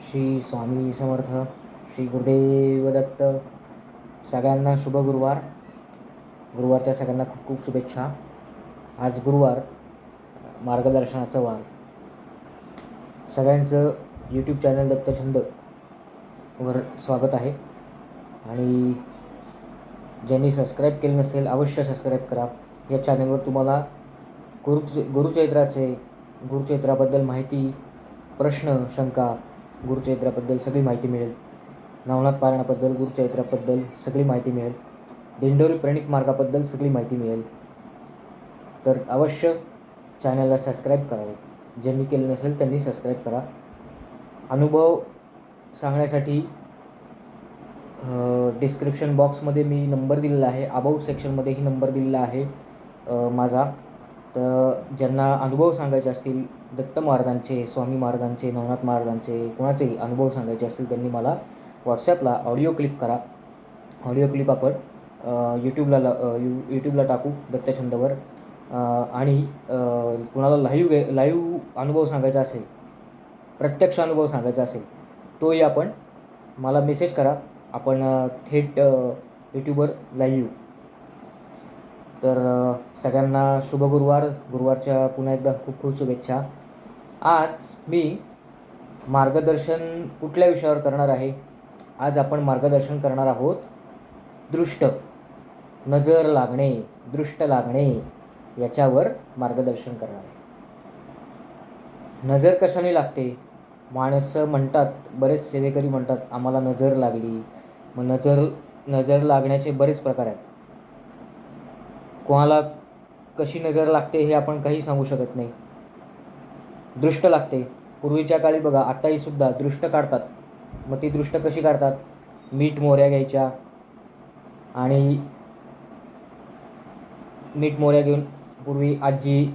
श्री स्वामी समर्थ श्री गुरुदेव दत्त. सगळ्यांना शुभ गुरुवार. गुरुवारच्या सगळ्यांना खूप खूप शुभेच्छा. आज गुरुवार मार्गदर्शनाचा वार. सगळ्यांचं यूट्यूब चॅनल दत्तछंद वर स्वागत आहे. आणि ज्यांनी सबस्क्राईब केलं नसेल अवश्य सबस्क्राईब करा. या चॅनलवर तुम्हाला गुरु गुरुचैत्राचे गुरुचैत्राबद्दल माहिती प्रश्न शंका गुरुचैत्राबद्दल सगळी माहिती मिळेल. नवनाथ पारायणाबद्दल गुरुचैत्राबद्दल सगळी माहिती मिळेल. दिंडोरी प्रणित मार्गाबद्दल सगळी माहिती मिळेल. तर अवश्य चॅनलला सबस्क्राईब करावे. ज्यांनी केलं नसेल त्यांनी सबस्क्राईब करा. अनुभव सांगण्यासाठी डिस्क्रिप्शन बॉक्समध्ये मी नंबर दिलेला आहे. अबाउट सेक्शनमध्येही नंबर दिलेला आहे माझा. तर ज्यांना अनुभव सांगायचे असतील दत्त महाराजांचे स्वामी महाराजांचे नवनाथ महाराजांचे कोणाचेही अनुभव सांगायचे असतील त्यांनी मला व्हॉट्सॲपला ऑडिओ क्लिप करा. ऑडिओ क्लिप आपण यूट्यूबला यू यूट्यूबला टाकू दत्तछंदवर. आणि कुणाला कुणाला लाईव्ह लाईव्ह अनुभव सांगायचा असेल प्रत्यक्ष अनुभव सांगायचा असेल तोही आपण मला मेसेज करा. आपण थेट यूट्यूबवर लाईव्ह तर सगळ्यांना शुभ गुरुवार. गुरुवारच्या पुन्हा एकदा खूप खूप शुभेच्छा. आज मी मार्गदर्शन कुठल्या विषयावर करणार आहे? आज आपण मार्गदर्शन करणार आहोत दृष्ट नजर लागणे दृष्ट लागणे याच्यावर मार्गदर्शन करणार आहे. नजर कशाने लागते? माणसं म्हणतात बरेच सेवेकरी म्हणतात आम्हाला नजर लागली. मग नजर नजर लागण्याचे बरेच प्रकार आहेत. कोणाला कशी नजर लागते हे आपण काही सांगू शकत नाही. दृष्ट लागते. पूर्वीच्या काळी बघा आत्ताही सुद्धा दृष्ट काढतात. मग ती दृष्ट कशी काढतात? मीठ मोऱ्या घ्यायच्या आणि मीठ मोऱ्या घेऊन पूर्वी आजी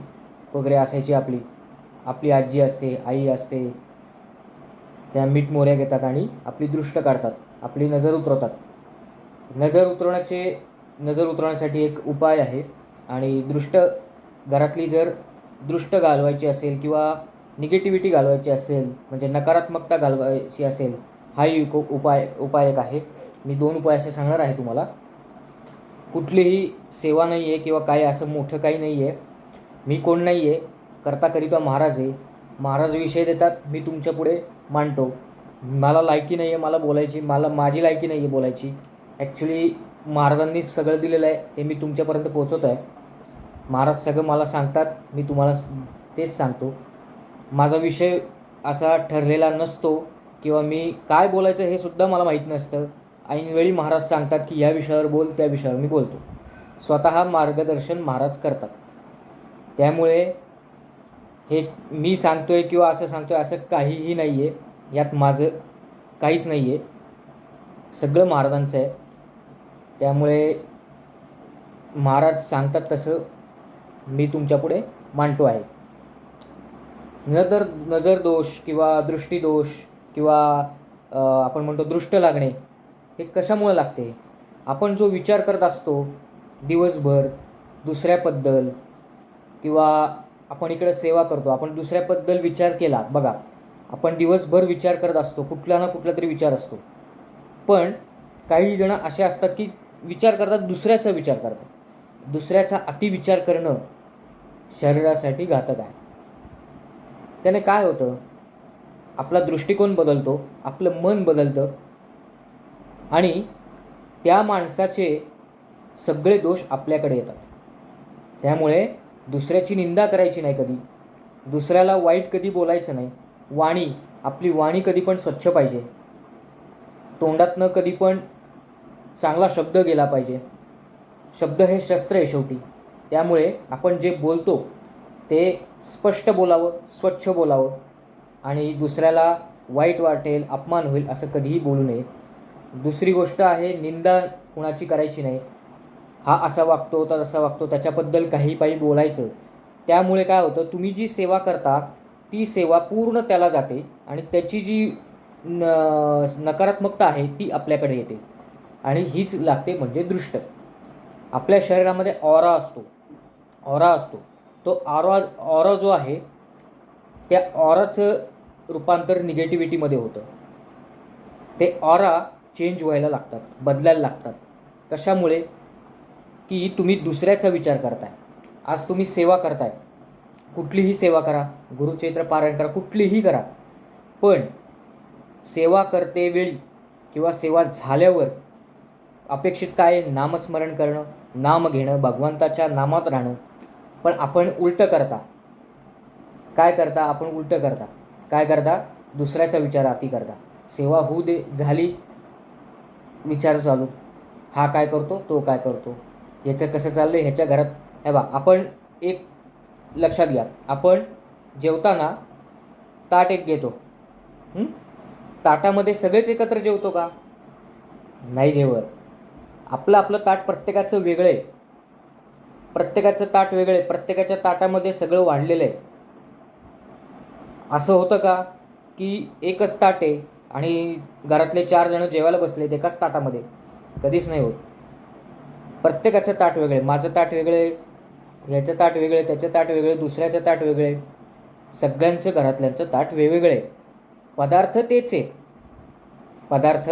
वगैरे असायची आपली. आपली आजी असते आई असते. त्या मीठ मोऱ्या घेतात आणि आपली दृष्ट काढतात. आपली नजर उतरवतात. नजर उतरवण्याचे नजर उतरवण्यासाठी एक उपाय आहे. आणि दृष्ट घरातली जर दृष्ट घालवायची असेल किंवा निगेटिव्हिटी घालवायची असेल म्हणजे नकारात्मकता घालवायची असेल हाही उप उपाय उपाय एक आहे. मी दोन उपाय असे सांगणार आहे तुम्हाला. कुठलीही सेवा नाही आहे किंवा काय असं मोठं काही नाही आहे मी कोण नाही आहे करता करिता महाराज आहे. महाराज विषय देतात मी तुमच्यापुढे मांडतो. मला लायकी नाही आहे मला बोलायची मला माझी लायकी नाही आहे बोलायची. ॲक्च्युली महाराजांनी सगळं दिलेलं आहे ते मी तुमच्यापर्यंत पोहोचवतो आहे महाराज सगळं मला सांगतात मी तुम्हाला तेच सांगतो. माझा विषय असा ठरलेला नसतो किंवा मी काय बोलायचं हे सुद्धा मला माहीत नसतं. ऐनवेळी महाराज सांगतात की या विषयावर बोल त्या विषयावर मी बोलतो. स्वतः मार्गदर्शन महाराज करतात. त्यामुळे हे मी सांगतोय किंवा असं सांगतोय असं काहीही नाही आहे यात माझं काहीच नाही आहे सगळं महाराजांचं आहे. त्यामुळे महाराज सांगतात तसं मी तुमच्यापुढे मांडतो आहे. नजर नजर दोष किंवा दृष्टीदोष किंवा आपण म्हणतो दृष्ट लागणे हे कशामुळे लागते? आपण जो विचार करत असतो दिवसभर दुसऱ्याबद्दल किंवा आपण इकडे सेवा करतो आपण दुसऱ्याबद्दल विचार केला बघा आपण दिवसभर विचार करत असतो कुठला ना कुठला तरी विचार असतो. पण काही जणं असे असतात की विचार करतात दुसऱ्याचा विचार करतात. दुसऱ्याचा अतिविचार करणं शरीरासाठी घातक आहे. त्याने काय होतं? आपला दृष्टिकोन बदलतो आपलं मन बदलतं आणि त्या माणसाचे सगळे दोष आपल्याकडे येतात. त्यामुळे दुसऱ्याची निंदा करायची नाही कधी. दुसऱ्याला वाईट कधी बोलायचं नाही. वाणी आपली वाणी कधी पण स्वच्छ पाहिजे. तोंडातनं कधी पण चांगला शब्द गेला पाहिजे. शब्द हे शस्त्र आहे शेवटी. त्यामुळे आपण जे बोलतो ते स्पष्ट बोलावं स्वच्छ बोलावं आणि दुसऱ्याला वाईट वाटेल अपमान होईल असं कधीही बोलू नये. दुसरी गोष्ट आहे निंदा कुणाची करायची नाही. हा असा वागतो तर असा वागतो त्याच्याबद्दल काही काही बोलायचं. त्यामुळे काय होतं तुम्ही जी सेवा करता ती सेवा पूर्ण त्याला जाते आणि त्याची जी न नकारात्मकता आहे ती आपल्याकडे येते. आणि हीच लागते म्हणजे दृष्ट. आपल्या शरीरामध्ये ऑरा असतो. ऑरा असतो. तो ऑरा ऑरा जो आहे त्या ऑराचं रूपांतर निगेटिव्हिटीमध्ये होतं. ते ऑरा चेंज व्हायला लागतात बदलायला लागतात. कशामुळे? की तुम्ही दुसऱ्याचा विचार करताय. आज तुम्ही सेवा करताय. कुठलीही सेवा करा. गुरुचैत्र पारायण करा. कुठलीही करा. पण सेवा करते वेळी किंवा सेवा झाल्यावर अपेक्षित काय नामस्मरण करणं नाम घेणं भगवंताच्या नामात राहणं. पण आपण उलटं करता. काय करता? आपण उलटं करता. काय करता? दुसऱ्याचा विचार अति करता. सेवा होऊ दे झाली विचार चालू. हा काय करतो? तो काय करतो? ह्याचं कसं चाललं ह्याच्या घरात हे बा आपण एक लक्षात घ्या. आपण जेवताना ताट एक घेतो. ताटामध्ये सगळेच एकत्र जेवतो का? नाही जेवत. आपलं आपलं ताट प्रत्येकाचं वेगळं आहे. प्रत्येकाचं ताट वेगळं आहे. प्रत्येकाच्या ताटामध्ये सगळं वाढलेलं आहे. असं होतं का की एकच ताट आहे आणि घरातले चार जण जेवायला बसलेत एकाच ताटामध्ये? कधीच नाही होत. प्रत्येकाचं ताट वेगळं आहे. माझं ताट वेगळं आहे. ह्याचं ताट वेगळं आहे. त्याचं ताट वेगळं दुसऱ्याचं ताट वेगळं आहे. सगळ्यांचं घरातल्यांचं ताट वेगवेगळे पदार्थ तेच आहेत. पदार्थ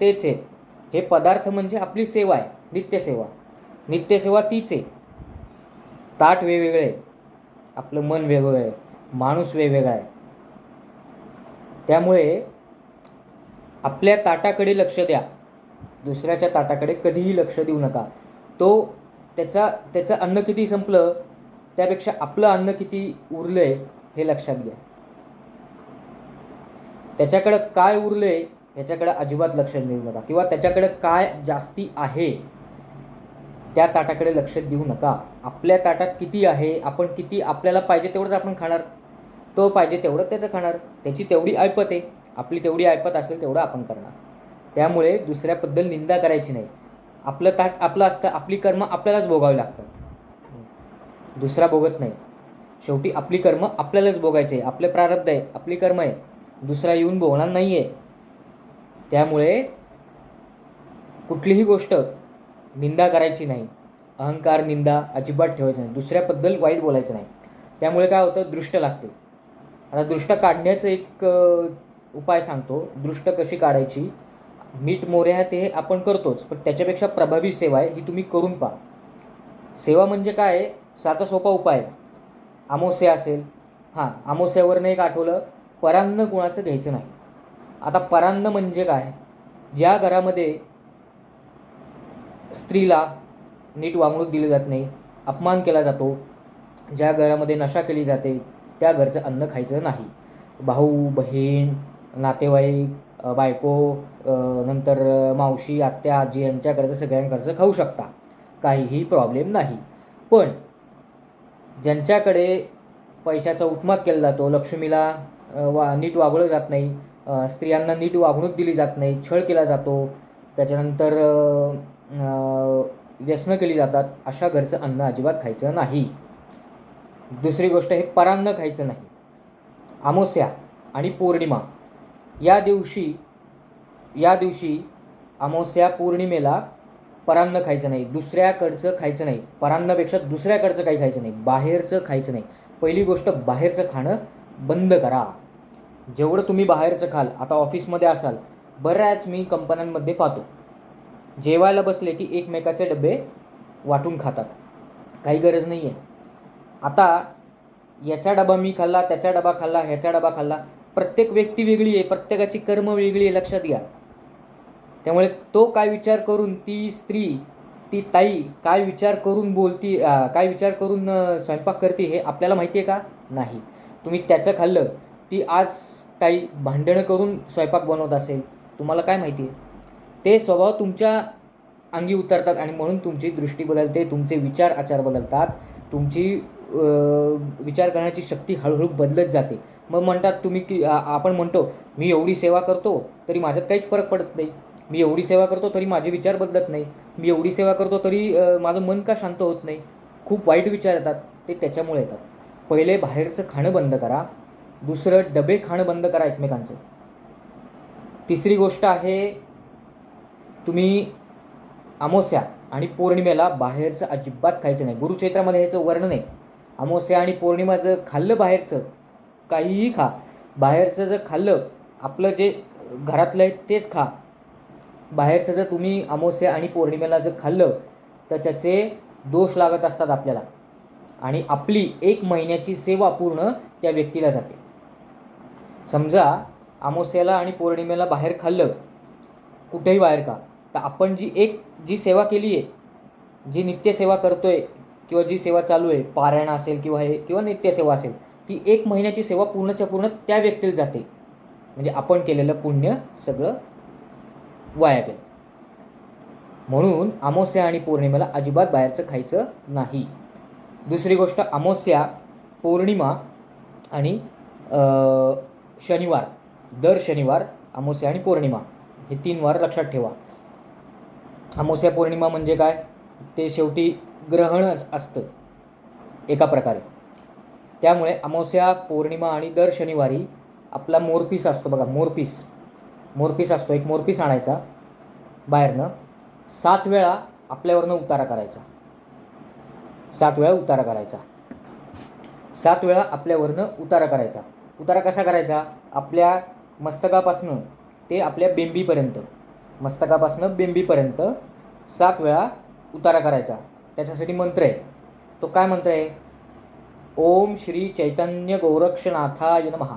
तेच आहेत. हे पदार्थ म्हणजे आपली सेवा आहे नित्यसेवा. नित्यसेवा तीच आहे. ताट वेगवेगळे आपलं मन वेगवेगळं आहे. माणूस वेगवेगळा आहे. त्यामुळे आपल्या ताटाकडे लक्ष द्या. दुसऱ्याच्या ताटाकडे कधीही लक्ष देऊ नका. तो त्याचा त्याचं अन्न किती संपलं त्यापेक्षा आपलं अन्न किती उरलं आहे हे लक्षात घ्या. त्याच्याकडं काय उरलं आहे याच्याकडे अजिबात लक्ष देऊ नका. किंवा त्याच्याकडे काय जास्ती आहे त्या ताटाकडे लक्ष देऊ नका. आपल्या ताटात किती आहे आपण किती आपल्याला पाहिजे तेवढंच आपण खाणार. तो पाहिजे तेवढं त्याचं खाणार. त्याची तेवढी ऐपत आहे. आपली तेवढी ऐपत असेल तेवढं आपण करणार. त्यामुळे दुसऱ्याबद्दल निंदा करायची नाही. आपलं ताट आपलं असतं आपली कर्म आपल्यालाच भोगावी लागतात. दुसरा भोगत नाही. शेवटी आपली कर्म आपल्यालाच भोगायचे आहे. आपले प्रारब्ध आहे आपली कर्म आहे. दुसरा येऊन भोगणार नाही आहे त्यामुळे कुठलीही गोष्ट निंदा करायची नाही. अहंकार निंदा अजिबात ठेवायचं नाही. दुसऱ्याबद्दल वाईट बोलायचं नाही. त्यामुळे काय होतं? दृष्ट लागते. आता दृष्ट काढण्याचं एक उपाय सांगतो. दृष्ट कशी काढायची? मीठ मोऱ्या ते आपण करतोच. पण त्याच्यापेक्षा प्रभावी सेवा आहे ही तुम्ही करून पहा. सेवा म्हणजे काय? साधा सोपा उपाय. आहे. अमावस्या असेल. हां अमावस्यावरनं एक आठवलं. परान्न कुणाचं घ्यायचं नाही. आता परान्न म्हणजे काय? ज्या घरामध्ये स्त्रीला नीट वागणूक दिली जात नाही अपमान केला जातो ज्या घरामध्ये नशा केली जाते त्या घरचं अन्न खायचं नाही. भाऊ बहीण नातेवाईक बायको नंतर मावशी आत्या आजी यांच्याकडचं सगळ्यांकडचं खाऊ शकता. काहीही प्रॉब्लेम नाही. पण ज्यांच्याकडे पैशाचा उत्मात केला जातो लक्ष्मीला वा नीट वागवलं जात नाही स्त्रियांना नीट वागणूक दिली जात नाही छळ केला जातो. त्याच्यानंतर व्यसनं केली जातात. अशा घरचं अन्न अजिबात खायचं नाही. दुसरी गोष्ट हे परान्न खायचं नाही. अमावस्या आणि पौर्णिमा. या दिवशी या दिवशी अमावस्या पौर्णिमेला परान्न खायचं नाही. दुसऱ्याकडचं खायचं नाही. परान्नापेक्षा दुसऱ्याकडचं काही खायचं नाही. बाहेरचं खायचं नाही. पहिली गोष्ट बाहेरचं खाणं बंद करा. जेवढं तुम्ही बाहेरचं खाल आता ऑफिसमध्ये असाल बऱ्याच मी कंपन्यांमध्ये पाहतो. जेवायला बसले की एकमेकाचे डबे वाटून खातात. काही गरज नाही आहे आता याचा डबा मी खाल्ला त्याचा डबा खाल्ला ह्याचा डबा खाल्ला प्रत्येक व्यक्ती वेगळी आहे प्रत्येकाची कर्म वेगळी आहे लक्षात घ्या. त्यामुळे तो काय विचार करून ती स्त्री ती ताई काय विचार करून बोलती काय विचार करून स्वयंपाक करते हे आपल्याला माहिती आहे का? नाही. तुम्ही त्याचं खाल्लं ती आज काही भांडणं करून स्वयंपाक बनवत असेल तुम्हाला काय माहिती आहे? ते स्वभाव तुमच्या अंगी उतरतात आणि म्हणून तुमची दृष्टी बदलते तुमचे विचार आचार बदलतात. तुमची विचार करण्याची शक्ती हळूहळू बदलत जाते. मग म्हणतात तुम्ही की आपण म्हणतो मी एवढी सेवा करतो तरी माझ्यात काहीच फरक पडत नाही. मी एवढी सेवा करतो तरी माझे विचार बदलत नाही. मी एवढी सेवा करतो तरी माझं मन का शांत होत नाही? खूप वाईट विचार येतात ते त्याच्यामुळे येतात. पहिले बाहेरचं खाणं बंद करा. दुसरं डबे खाणं बंद करा एकमेकांचं. तिसरी गोष्ट आहे तुम्ही अमावस्या आणि पौर्णिमेला बाहेरचं अजिबात खायचं नाही. गुरुक्षेत्रामध्ये ह्याचं वर्णन आहे. अमावस्या आणि पौर्णिमाचं खाल्लं बाहेरचं काहीही खा. बाहेरचं जर खाल्लं आपलं जे घरातलं आहे तेच खा. बाहेरचं जर तुम्ही अमावस्या आणि पौर्णिमेला जर खाल्लं तर त्याचे दोष लागत असतात आपल्याला. आणि आपली एक महिन्याची सेवा पूर्ण त्या व्यक्तीला जाते. समजा अमावस्याला आणि पौर्णिमेला बाहेर खाल्लं कुठेही बाहेर का तर आपण जी एक जी सेवा केली आहे जी नित्यसेवा करतो आहे किंवा जी सेवा चालू आहे पारायण असेल किंवा हे किंवा नित्यसेवा असेल ती एक महिन्याची सेवा पूर्णच्या पूर्ण त्या व्यक्तीला जाते. म्हणजे आपण केलेलं पुण्य सगळं वाया गेलं. म्हणून अमावस्या आणि पौर्णिमेला अजिबात बाहेरचं खायचं नाही. दुसरी गोष्ट अमावस्या पौर्णिमा आणि शनिवार दर शनिवार अमावस्या आणि पौर्णिमा हे तीन वार लक्षात ठेवा. अमावस्या पौर्णिमा म्हणजे काय? ते शेवटी ग्रहणच असतं एका प्रकारे. त्यामुळे अमावस्या पौर्णिमा आणि दर शनिवारी आपला मोरपीस असतो बघा मोरपीस. मोरपीस असतो एक मोरपीस आणायचा बाहेरनं. सात वेळा आपल्यावरनं उतारा करायचा. सात वेळा उतारा करायचा. सात वेळा आपल्यावरनं उतारा करायचा. उतारा कसा करायचा? आपल्या मस्तकापासनं ते आपल्या बेंबीपर्यंत. मस्तकापासनं बेंबीपर्यंत सात वेळा उतारा करायचा. त्याच्यासाठी मंत्र आहे. तो काय मंत्र आहे? ओम श्री चैतन्य गोरक्षनाथाय नमहा.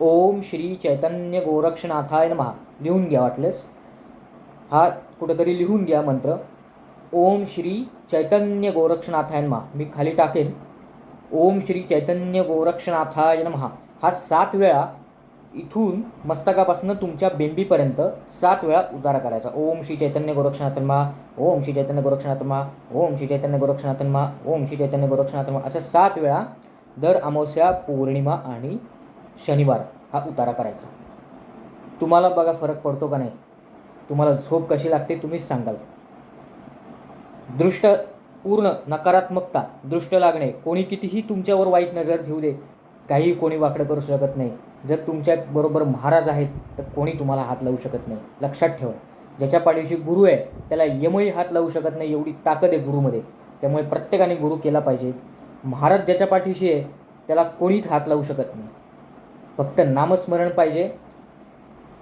ओम श्री चैतन्य गोरक्षनाथाय नमहा. लिहून घ्या वाटलेस? हा कुठंतरी लिहून घ्या मंत्र. ओम श्री चैतन्य गोरक्षनाथाय नमहा. मी खाली टाकेन. ओम श्री चैतन्य गोरक्षनाथाय नमहा. हा सात वेळा इथून मस्तकापासून तुमच्या बेंबीपर्यंत सात वेळा उतारा करायचा. ओम श्री चैतन्य गोरक्षनाथन्मा ओम श्री चैतन्य गोरक्षनाथन्मा ओम श्री चैतन्य गोरक्षनाथन्मा ओम श्री चैतन्य गोरक्षनाथन्मा नमः सात वेळा दर अमावस्या पौर्णिमा आणि शनिवार हा उतारा करायचा. तुम्हाला बघा फरक पडतो का नाही? तुम्हाला झोप कशी लागते तुम्हीच सांगाल. दृष्ट पूर्ण नकारात्मकता दृष्ट लागणे कोणी कितीही तुमच्यावर वाईट नजर ठेवू दे काही कोणी वाकडं करू शकत नाही. जर तुमच्या बरोबर महाराज आहेत तर कोणी तुम्हाला हात लावू शकत नाही. लक्षात ठेवा. ज्याच्या पाठीशी गुरु आहे त्याला यमही हात लावू शकत नाही एवढी ताकद आहे गुरुमध्ये. त्यामुळे प्रत्येकाने गुरु केला पाहिजे. महाराज ज्याच्या पाठीशी आहे त्याला कोणीच हात लावू शकत नाही. फक्त नामस्मरण पाहिजे.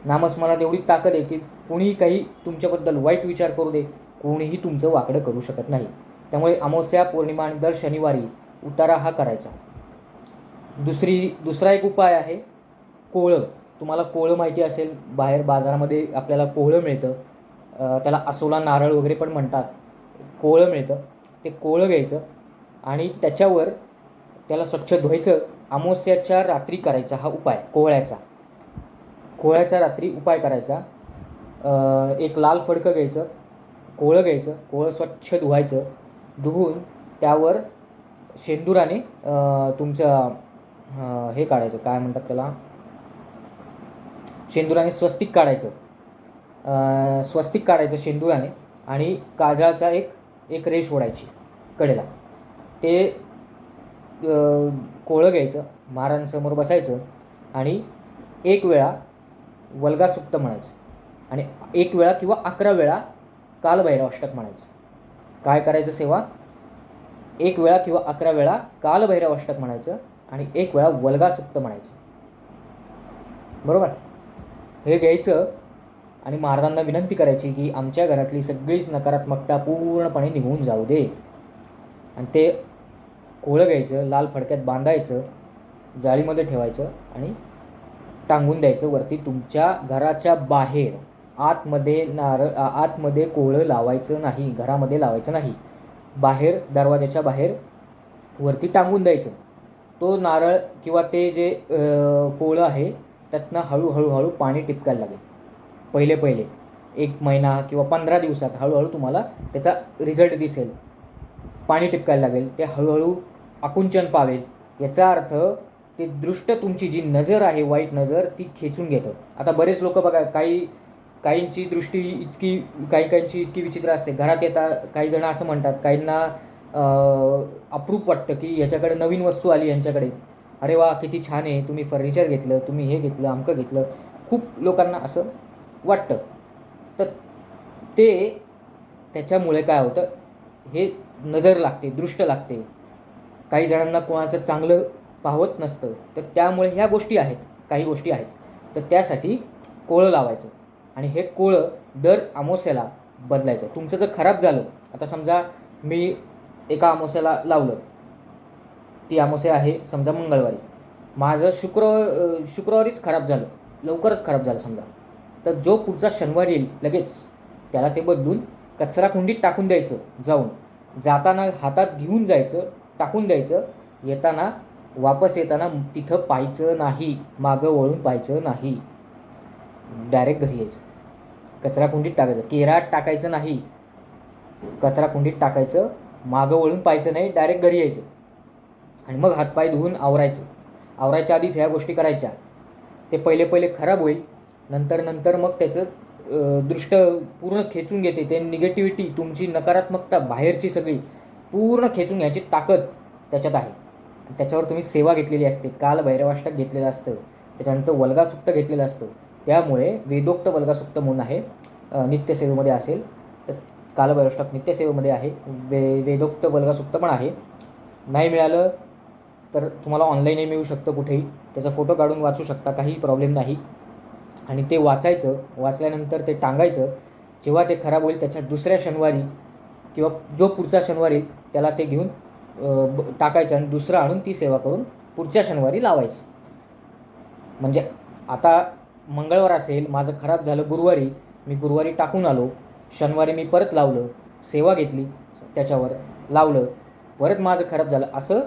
नामस्मरणात एवढी ताकद आहे की कोणीही काही तुमच्याबद्दल वाईट विचार करू दे कोणीही तुमचं वाकडं करू शकत नाही. त्यामुळे अमावस्या पौर्णिमा आणि दर शनिवारी उतारा हा करायचा. दुसरी दुसरा एक उपाय आहे कोळं. तुम्हाला कोळं माहिती असेल बाहेर बाजारामध्ये आपल्याला कोळं मिळतं. त्याला असोला नारळ वगैरे पण म्हणतात. कोळं मिळतं. ते कोळं घ्यायचं आणि त्याच्यावर त्याला स्वच्छ धुवायचं. अमावस्याच्या रात्री करायचा हा उपाय कोहळ्याचा कोहळ्याच्या रात्री उपाय करायचा. एक लाल फडकं घ्यायचं. कोळं घ्यायचं. कोळं स्वच्छ धुवायचं. धुवून त्यावर शेंदुराने तुमचं हे काढायचं. काय म्हणतात त्याला? शेंदुराने स्वस्तिक काढायचं. स्वस्तिक काढायचं शेंदुराने आणि काजळाचा एक एक रेष ओढायची कडेला. ते कोळं घ्यायचं महाराजांसमोर बसायचं आणि एक वेळा वल्गा सुक्त म्हणायचं. आणि एक वेळा किंवा अकरा वेळा कालभैरवाष्टक म्हणायचं. काय करायचं सेवा? एक वेळा किंवा अकरा वेळा कालभैरवाष्टक म्हणायचं. आणि एक वेळा वल्गासुक्त म्हणायचं. बरोबर? हे घ्यायचं आणि महाराजांना विनंती करायची की आमच्या घरातली सगळीच नकारात्मकता पूर्णपणे निघून जाऊ देत. आणि ते कोळं घ्यायचं लाल फडक्यात बांधायचं जाळीमध्ये ठेवायचं आणि टांगून द्यायचं वरती तुमच्या घराच्या बाहेर. आतमध्ये नारळ आतमध्ये कोळं लावायचं नाही घरामध्ये लावायचं नाही. बाहेर दरवाजाच्या बाहेर वरती टांगून द्यायचं. तो नारळ किंवा ते जे कोळं आहे त्यातनं हळूहळू हळू पाणी टिपकायला लागेल. पहिले पहिले. एक महिना किंवा पंधरा दिवसात हळूहळू तुम्हाला त्याचा रिझल्ट दिसेल. पाणी टिपकायला लागेल. ते हळूहळू आकुंचन पावेल. याचा अर्थ ते दृष्ट तुमची जी नजर आहे वाईट नजर ती खेचून घेतं. आता बरेच लोक बघा काही काहींची दृष्टी इतकी काही काहींची इतकी विचित्र असते. घरात येता काही जण असं म्हणतात काहींना अप्रूप वाटतं की ह्याच्याकडे नवीन वस्तू आली यांच्याकडे. अरे वा किती छान आहे. तुम्ही फर्निचर घेतलं तुम्ही हे घेतलं अमकं घेतलं. खूप लोकांना असं वाटतं. तर ते त्याच्यामुळे काय होतं? हे नजर लागते दृष्ट लागते. काही जणांना कोणाचं चांगलं पाहवत नसतं. तर त्यामुळे ह्या गोष्टी आहेत काही गोष्टी आहेत. तर त्यासाठी कोळं लावायचं. आणि हे कोळं दर अमावस्याला बदलायचं. तुमचं जर खराब झालं आता समजा मी एका अमावस्याला लावलं. ती अमावस्या आहे समजा मंगळवारी. माझं शुक्रवार शुक्रवारीच खराब झालं. लवकरच खराब झालं समजा. तर जो पुढचा शनिवार येईल लगेच त्याला ते बदलून कचरा कुंडीत टाकून द्यायचं जाऊन. जाताना हातात घेऊन जायचं टाकून द्यायचं. येताना वापस येताना तिथं पाहायचं नाही मागं वळून पाहायचं नाही. डायरेक्ट घरी यायचं. कचरा कुंडीत टाकायचं. केरात टाकायचं नाही. कचरा कुंडीत टाकायचं. मागं वळून पाहायचं नाही डायरेक्ट घरी यायचं. आणि मग हातपाय धुवून आवरायचं. आवरायच्या आधीच ह्या गोष्टी करायच्या. ते पहिले पहिले खराब होईल. नंतर नंतर मग त्याचं दृष्ट पूर्ण खेचून घेते. ते निगेटिव्हिटी तुमची नकारात्मकता बाहेरची सगळी पूर्ण खेचून घ्यायची ताकद त्याच्यात आहे. त्याच्यावर तुम्ही सेवा घेतलेली असते. काल भैरवाष्टक घेतलेलं असतं. त्याच्यानंतर वल्गासुक्त घेतलेलं असतं. त्यामुळे वेदोक्त वल्गासुक्त म्हणून आहे नित्यसेवेमध्ये असेल. तर कालभैरवष्टक नित्यसेवेमध्ये आहे. वे वेदोक्त वल्गासुक्त पण आहे. नाही मिळालं तर तुम्हाला ऑनलाईनही मिळू शकतं कुठेही. त्याचा फोटो काढून वाचू शकता काही प्रॉब्लेम नाही. आणि ते वाचायचं वाचल्यानंतर ते टांगायचं जेव्हा ते खराब होईल त्याच्या दुसऱ्या शनिवारी किंवा जो पुढचा शनिवार येईल त्याला ते घेऊन ब- टाकायचं आणि दुसरं आणून ती सेवा करून पुढच्या शनिवारी लावायचं. म्हणजे आता मंगळवार असेल माझं खराब झालं गुरुवारी मी गुरुवारी टाकून आलो शनिवारी मी परत लावलं सेवा घेतली त्याच्यावर लावलं परत माझं खराब झालं असं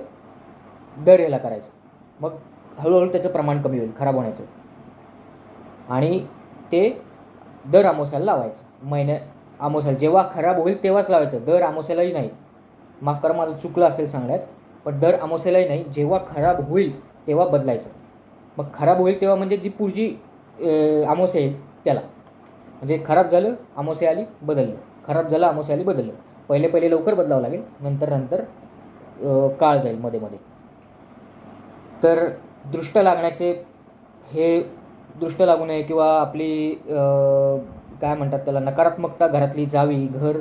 दर याला करायचं. मग हळूहळू त्याचं प्रमाण कमी होईल खराब होण्याचं. आणि ते दर अमावस्याला लावायचं. महिन्या अमावस्याला जेव्हा खराब होईल तेव्हाच लावायचं. दर आमोसायलाही नाही. माफ करा माझं चुकलं असेल सांगण्यात पण दर आमोसेलाही नाही. जेव्हा खराब होईल तेव्हा बदलायचं. मग खराब होईल तेव्हा म्हणजे जी पुढची आमोस येईल त्याला. म्हणजे खराब झालं अमावस्या आली बदललं. खराब झालं अमावस्या आली बदललं. पहिले पहिले लवकर बदलावं लागेल नंतर नंतर काळ जाईल मध्ये मध्ये. तर दृष्ट लागण्याचे हे दृष्ट लागू नये किंवा आपली काय म्हणतात त्याला नकारात्मकता घरातली जावी घर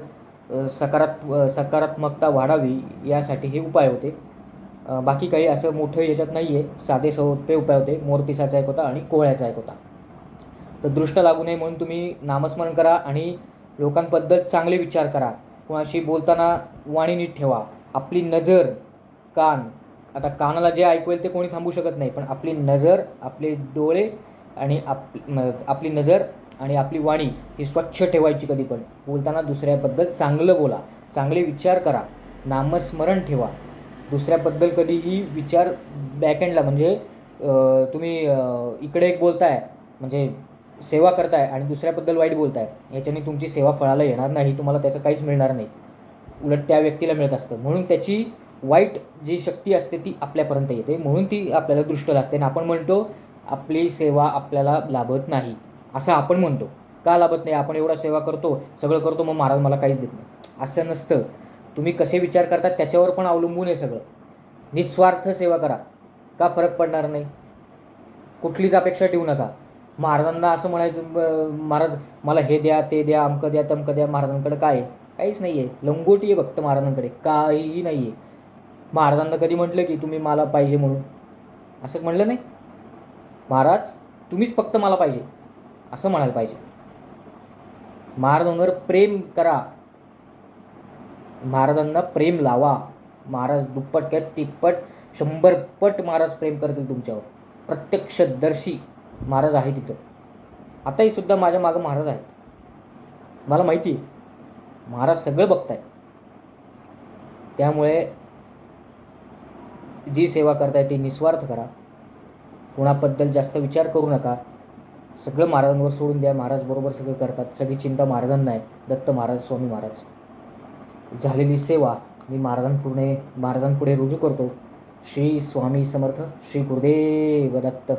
सकारात्म सकारात्मकता वाढावी यासाठी हे उपाय होते. बाकी काही असं मोठं याच्यात नाही आहे साधे सोपे उपाय होते. मोरपिसाचा एक होता आणि कोहळ्याचा एक होता. तर दृष्ट लागू नये म्हणून तुम्ही नामस्मरण करा आणि लोकांबद्दल चांगले विचार करा. कोणाशी बोलताना वाणी नीट ठेवा. आपली नजर कान आता कानाला जे ऐकू येईल ते कोणी थांबू शकत नाही पण आपली नजर आपले डोळे आणि आप आपली नजर आणि आपली वाणी ही स्वच्छ ठेवायची कधी पण. बोलताना दुसऱ्याबद्दल चांगलं बोला. चांगले विचार करा. नामस्मरण ठेवा. दुसऱ्याबद्दल कधीही विचार बॅकएंडला म्हणजे तुम्ही इकडे एक बोलताय म्हणजे सेवा करताय आणि दुसऱ्याबद्दल वाईट बोलताय ह्याच्याने तुमची सेवा फळाला येणार नाही तुम्हाला त्याचं काहीच मिळणार नाही. उलट त्या व्यक्तीला मिळत असतं. म्हणून त्याची वाईट जी शक्ती असते ती आपल्यापर्यंत येते. म्हणून ती आपल्याला दृष्ट लागते आणि आपण म्हणतो आपली सेवा आपल्याला लाभत नाही. असं आपण म्हणतो. का लाभत नाही? आपण एवढा सेवा करतो सगळं करतो मग महाराज मला काहीच देत नाही. असं नसतं. तुम्ही कसे विचार करता त्याच्यावर पण अवलंबून आहे सगळं. निस्वार्थ सेवा करा. का फरक पडणार नाही? कुठलीच अपेक्षा ठेवू नका. महाराजांना असं म्हणायचं ब- महाराज मला हे द्या ते द्या अमकं द्या तमकं द्या महाराजांकडे काय आहे? काहीच नाही आहे लंगोटी आहे फक्त महाराजांकडे. काहीही नाही आहे महाराजांना कधी म्हटलं की तुम्ही मला पाहिजे म्हणून. असं म्हणलं नाही. महाराज तुम्हीच फक्त मला पाहिजे. असं म्हणायला पाहिजे. महाराजांवर प्रेम करा. महाराजांना प्रेम लावा. महाराज दुप्पट काय तिप्पट शंभर पट महाराज प्रेम करतील तुमच्यावर. प्रत्यक्षदर्शी. महाराज आहे तिथं. आताही सुद्धा माझ्या मागं महाराज आहेत. मला माहिती आहे. महाराज सगळं बघताय त्यामुळे जी सेवा करताय ती निस्वार्थ करा. कुणाबद्दल जास्त विचार करू नका. सगळं महाराजांवर सोडून द्या. महाराज बरोबर सगळं करतात. सगळी चिंता महाराजांना आहे. दत्त महाराज स्वामी महाराज. झालेली सेवा मी महाराजांपुढे महाराजांपुढे रुजू करतो. श्री स्वामी समर्थ श्री गुरुदेव दत्त.